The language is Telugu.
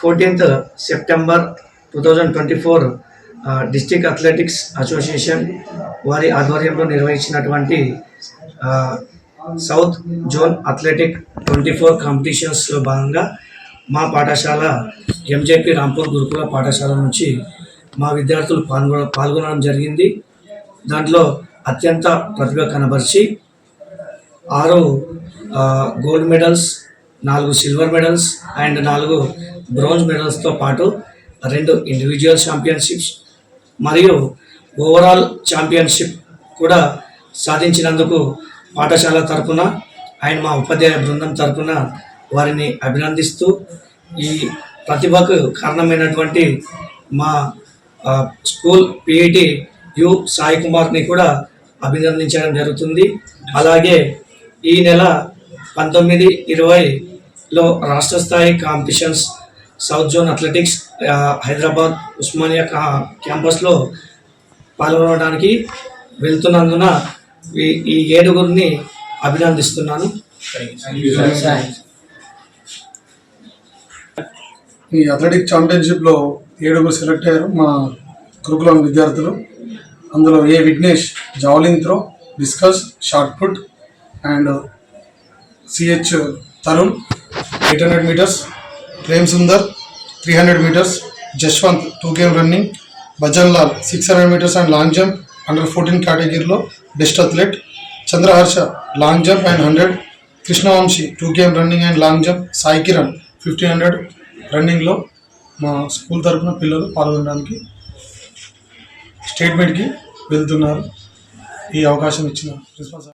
Fourteenth September two thousand twenty four district athletics association వారి ఆధ్వర్యంలో నిర్వహించినటువంటి south zone athletic twenty four కాంపిటీషన్స్లో భాగంగా మా పాఠశాల ఎంజేపీ రాంపూర్ గురుకుల పాఠశాల నుంచి మా విద్యార్థులు పాల్గొన పాల్గొనడం జరిగింది. దాంట్లో అత్యంత ప్రతిభ కనబరిచి ఆరు గోల్డ్ మెడల్స్ నాలుగు సిల్వర్ మెడల్స్ అండ్ నాలుగు బ్రోంజ్ మెడల్స్తో పాటు రెండు ఇండివిజువల్ ఛాంపియన్షిప్స్ మరియు ఓవరాల్ ఛాంపియన్షిప్ కూడా సాధించినందుకు పాఠశాల తరపున అండ్ మా ఉపాధ్యాయ బృందం తరపున వారిని అభినందిస్తూ ఈ ప్రతిభకు కారణమైనటువంటి మా స్కూల్ పిఈటి యు సాయి కుమార్ని కూడా అభినందించడం జరుగుతుంది. అలాగే ఈ నెల పంతొమ్మిది ఇరవైలో రాష్ట్ర స్థాయి competitions south zone athletics Hyderabad Osmania క్యాంపస్లో పాల్గొనడానికి వెళ్తున్నందున ఈ ఈ ఏడుగురిని అభినందిస్తున్నాను. ఈ అథ్లెటిక్ ఛాంపియన్షిప్లో ఏడుగురు సెలెక్ట్ అయ్యారు మా గురుకులం విద్యార్థులు. అందులో A Vignesh javelin throw discus shot put and CH Tarun eight hundred metres. Prem Sundar three hundred metres Jashwanth two KM running Bhajan Lal six hundred metres and long jump under fourteen కేటగిరీలో best athlete Chandraharsha long jump and hundred Krishnavamsi two KM running and long jump Sai Kiran fifteen hundred రన్నింగ్లో మా స్కూల్ తరఫున పిల్లలు పాల్గొనడానికి స్టేట్మెంట్కి వెళ్తున్నారు. ఈ అవకాశం ఇచ్చిన ప్రిన్సిపల్